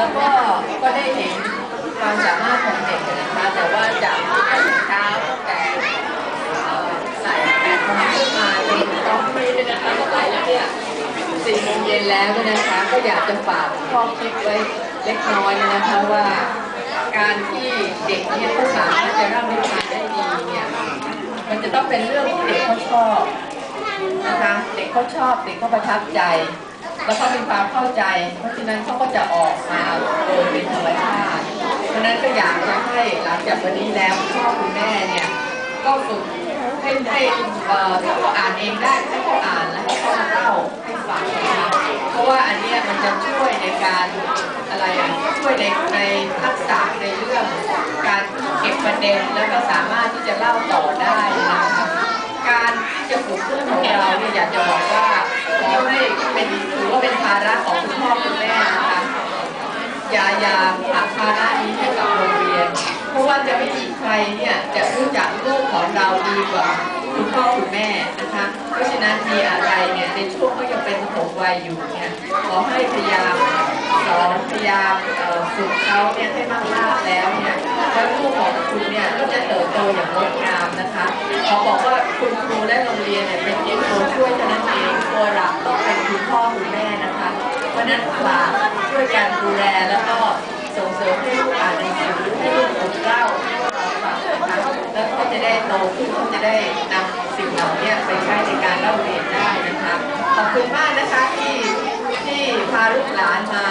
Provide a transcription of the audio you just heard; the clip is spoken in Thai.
แล้วก็ก็ได้เห็นความสามารถของเด็กนะคะ แต่ว่าจากเช้าตั้งแต่ใส่แปดโมงขึ้นมาจนถึงตอนนี้เนี่ยนะคะก็ไปแล้วเนี่ยสี่โมงเย็นแล้วเนี่ยนะคะ ก็อยากจะฝากข้อคิดไว้เล็กน้อยนะคะว่าการที่เด็กเนี่ยเขาสามารถจะร่ำเรียนได้ดีเนี่ยมันจะต้องเป็นเรื่องที่เด็กเขาชอบนะคะเด็กเขาชอบเด็กเขาประทับใจ แล้วเขามีความเข้าใจ เพราะฉะนั้นเขาก็จะออกมา ก็อยากจะให้หลังจากวันนี้แล้วคุณพ่อคุณแม่เนี่ยก็ฝึกให้ให้เอ่อถ้าเขาอ่านเองได้ให้เขาอ่านแล้วให้เขามาเล่าให้ฟังนะคะเพราะว่าอันเนี้ยมันจะช่วยในการอะไรอะช่วยในในทักษะในเรื่องการเก็บประเด็นแล้วก็สามารถที่จะเล่าต่อได้นะคะการที่จะฝึกเพื่อนของเราเนี่ยอยากจะบอกว่าขอให้เป็นถือว่าเป็นภาระของคุณพ่อคุณแม่นะคะ อย่าอย่าผลักภาระนี้ให้กับโรงเรียน เพราะว่าจะไม่มีใค รเนี่ยจะรู้จักลูกของเราดีกว่าคุณพ่อคุณแม่นะคะ เพราะฉะนั้นมีอะไรเนี่ยในช่วงเขายังเป็นปฐมวัยอยู่เนี่ยขอให้พยายามสอนพยายามเอ่อฝึกเขาเนี่ยให้มากๆแล้วเนี่ยแล้วลูกของคุณเนี่ยก็จะเติบโตอย่างงดงามนะคะขอบอกว่าคุณครูและโรงเรียนเนี่ยเป็นเพียงตัวช่วยเท่านั้นเองตัวหลักต้องเป็นคุณพ่อคุณแม่นะคะเพราะนั้นฝากช่วยกันดูแลแล้วก็ส่งเสริมให้ลูกอ่านหนังสือให้ลูกผมเล่าฝากนะคะแล้วเขาจะได้ โตขึ้นเขาจะได้นำสิ่งเหล่านี้ไปใช้ในการเล่าเรียนได้นะคะ ขอบคุณมากนะคะที่ที่พาลูกหลานมา